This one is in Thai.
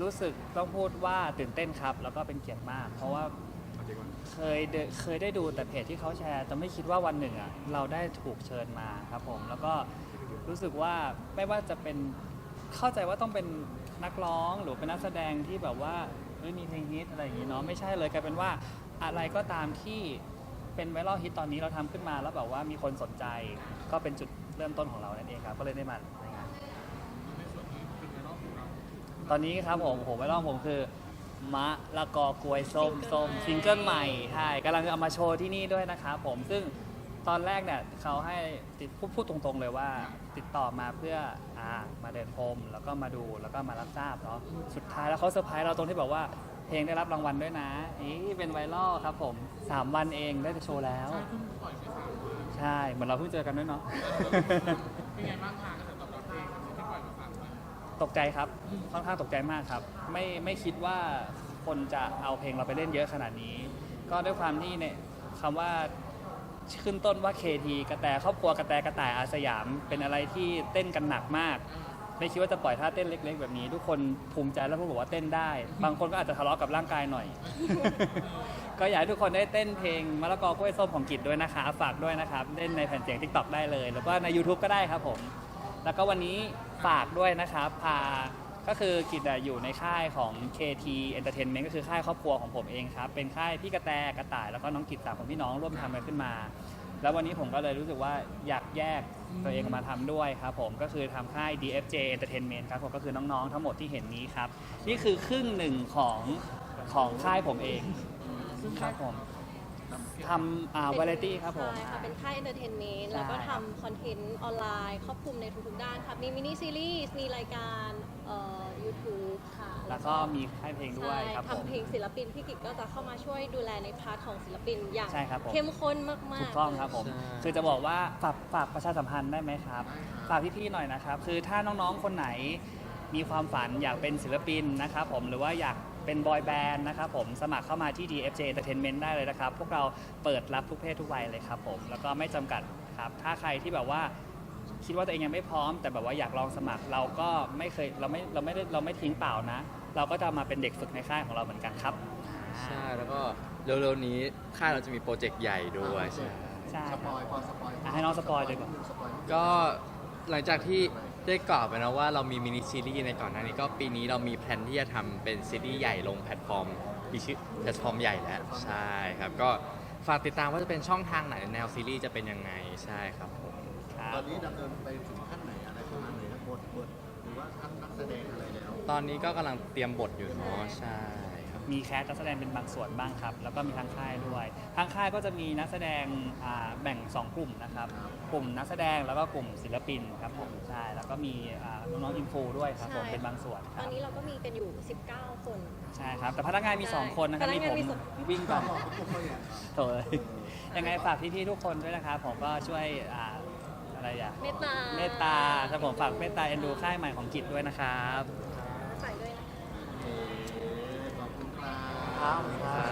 รู้สึกต้องพูดว่าตื่นเต้นครับ แล้วก็เป็นเกียรติมาก เพราะว่าเคยเดเคยได้ดูแต่เพจที่เขาแชร์ แต่ไม่คิดว่าวันหนึ่งอะเราได้ถูกเชิญมาครับผม แล้วก็รู้สึกว่าไม่ว่าจะเป็นเข้าใจว่าต้องเป็นนักร้องหรือเป็นนักแสดงที่แบบว่าไม่มีเพลงฮิตอะไรอย่างนี้เนาะไม่ใช่เลยกลายเป็นว่าอะไรก็ตามที่เป็นไวรัลฮิตตอนนี้เราทำขึ้นมาแล้วแบบว่ามีคนสนใจ ก็เป็นจุดเริ่มต้นของเรานั่นเองครับ ก็เลยได้มาใน ตอนนี้ครับผมผมไม่ต้องผมคือ มะละกอกล้วยส้มส้มซิงเกิลใหม่ใช่กำลังเอามาโชว์ที่นี่ด้วยนะครับผมซึ่งตอนแรกเนี่ยเขาให้ติดพูดพูดตรงๆเลยว่า ติดต่อมาเพื่ออ่ามาเดินพรมแล้วก็มาดูแล้วก็มารับทราบเนาะสุดท้ายแล้วเขาเซอร์ไพรส์เราตรงที่บอกว่าเพลงได้รับรางวัลด้วยนะนี่เป็นไวรัลครับผมสามวันเองได้ไปโชว์แล้ว ใช่เหมือนเราเพิ่งเจอกันด้วยเนาะ เป็นไงบ้างคะ ตกใจครับค่อนข้างตกใจมากครับ ไม่ไม่คิดว่าคนจะเอาเพลงเราไปเล่นเยอะขนาดนี้ ก็ด้วยความที่เนี่ยคำว่าขึ้นต้นว่า KT กระแตครอบครัวกระแตกระต่ายอาสยาม เป็นอะไรที่เต้นกันหนักมาก ไม่คิดว่าจะปล่อยท่าเต้นเล็ก ๆ แบบนี้ ทุกคนภูมิใจและพูดบอกว่าเต้นได้ บางคนก็อาจจะทะเลาะกับร่างกายหน่อย ก็อยากให้ทุกคนได้เต้นเพลงมะละกอกล้วยส้มของกิจด้วยนะคะฝากด้วยนะครับเล่นในแผ่นเสียง TikTok ได้เลย แล้วก็ใน YouTube ก็ได้ครับผม แล้วก็วันนี้ฝากด้วยนะครับพาก็คือกิจอะอยู่ในค่ายของ KT Entertainment ก็คือค่ายครอบครัวของผมเองครับ เป็นค่ายพี่กระแตกระต่ายแล้วก็น้องกิจสามของพี่น้องร่วมทำกันขึ้นมา แล้ววันนี้ผมก็เลยรู้สึกว่าอยากแยกตัวเองออกมาทำด้วยครับผมก็คือทำค่าย DFJ Entertainment ครับผมก็คือน้องๆ ทั้งหมดที่เห็นนี้ครับ นี่คือครึ่งหนึ่งของของค่ายผมเองครับผม ทำอ่าวาไรตี้ครับผม ใช่ค่ะ เป็นค่ายเอนเตอร์เทนเมนต์ใช่แล้วก็ทำคอนเทนต์ออนไลน์ครอบคลุมในทุกๆด้านค่ะ มีมินิซีรีส์ มีรายการเอ่อ YouTube ค่ะแล้วก็มีค่ายเพลงด้วยใช่ครับผม ทำเพลงศิลปิน พี่กิจก็จะเข้ามาช่วยดูแลในพาร์ทของศิลปินอย่างใช่ครับผม เข้มข้นมากๆ ถูกต้องครับผม ใช่ คือจะบอกว่าฝากฝากประชาสัมพันธ์ได้ไหมครับ ฝากพี่ๆหน่อยนะครับ คือถ้าน้องๆ คนไหน มีความฝันอยากเป็นศิลปินนะครับผมหรือว่าอยากเป็นบอยแบนด์นะครับผมสมัครเข้ามาที่ DFJ Entertainment ได้เลยนะครับ พวกเราเปิดรับทุกเพศทุกวัยเลยครับผมแล้วก็ไม่จำกัดครับ ถ้าใครที่แบบว่าคิดว่าตัวเองยังไม่พร้อม แต่แบบว่าอยากลองสมัครเราก็ไม่เคยเราไม่เราไม่ได้เราไม่ทิ้งเปล่านะ เราก็จะมาเป็นเด็กฝึกในค่ายของเราเหมือนกันครับใช่แล้วก็เร็วๆนี้ค่ายเราจะมีโปรเจกต์ใหญ่ด้วยใช่ใช่สครับปอยพอสปอยอะให้น้องสปอยเลยก่อนสปอยก็ หลังจากที่ได้กล่าวไปนะว่าเรามีมินิซีรีส์ในก่อนหน้านี้ก็ปีนี้เรามีแผนที่จะทำเป็นซีรีส์ใหญ่ลงแพลตฟอร์มมีชื่อแพลตฟอร์มใหญ่แล้วใช่ครับก็ฝากติดตามว่าจะเป็นช่องทางไหนแนวซีรีส์จะเป็นยังไงใช่ครับผมครับตอนนี้ดำเนินไปถึงขั้นไหนอะไรประมาณไหนครับบทบทหรือว่าขั้นนักแสดงอะไรแล้ว ตอนนี้ก็กำลังเตรียมบทอยู่เนาะใช่ครับ มีแคสนักแสดงเป็นบางส่วนบ้างครับ แล้วก็มีทางค่ายด้วย ทางค่ายก็จะมีนักแสดงอ่าแบ่ง 2 กลุ่มนะครับ กลุ่มนักแสดงแล้วก็กลุ่มศิลปินครับผมใช่แล้วก็มีอ่าน้องๆอินฟูด้วยครับผมใช่ เป็นบางส่วนคตรัอบนนี้เราก็มีกันอยู่ 19 คน ใช่ครับแต่พนักงานมีใช่2คนนะครับพนัมีกงานผมมีสอง วิ่งก่อนโถยยังไงฝากพี่ๆทุกคนด้วยนะครับผมก็ช่วยอ่าอะไรอะ เมตตา เมตตาครับผมฝากเมตตาเอ็นดูค่ายใหม่ของกิจด้วยนะครับใส่ด้วยนะคะขอบคุณครับ ครับ